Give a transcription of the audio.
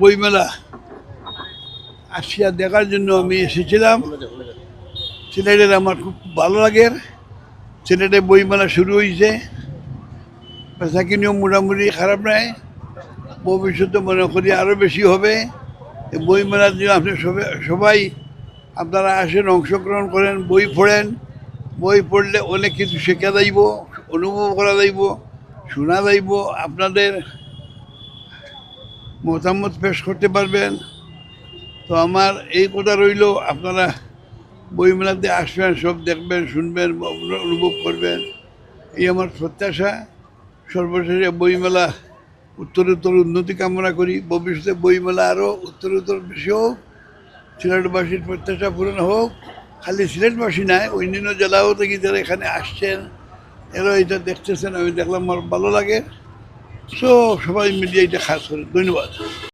বইমেলা। আসিয়া দেখার জন্য আমি এসেছিলাম। সিলেটের আমার খুব ভালো লাগে। সিলেটে বইমেলা শুরু হয়েছে পেশা কিনেও মোটামুটি খারাপ নাই। ভবিষ্যতে মনে করি আরও বেশি হবে। এই বইমেলার জন্য আপনি সবাই আপনারা আসেন, অংশগ্রহণ করেন, বই পড়েন। বই পড়লে অনেক কিছু শেখা যাইব, অনুভব করা যাইব, শোনা যাইব আপনাদের। মতামত পেশ করতে পারবেন। তো আমার এই কথা রইল, আপনারা বইমেলাতে আসবেন, সব দেখবেন, শুনবেন, অনুভব করবেন। এই আমার প্রত্যাশা। সর্বশেষে বইমেলা উত্তরোত্তর উন্নতি কামনা করি। ভবিষ্যতে বইমেলা আরও উত্তরোত্তর বেশি হোক, সিলেটবাসীর প্রত্যাশা পূরণ হোক। খালি সিলেটবাসী নয় অন্যান্য জেলাও থেকে যারা এখানে আসছেন এরা এটা দেখতেছেন, আমি দেখলাম আমার ভালো লাগে। সো সবাই মিলিয়ে এটা খাস করে। ধন্যবাদ।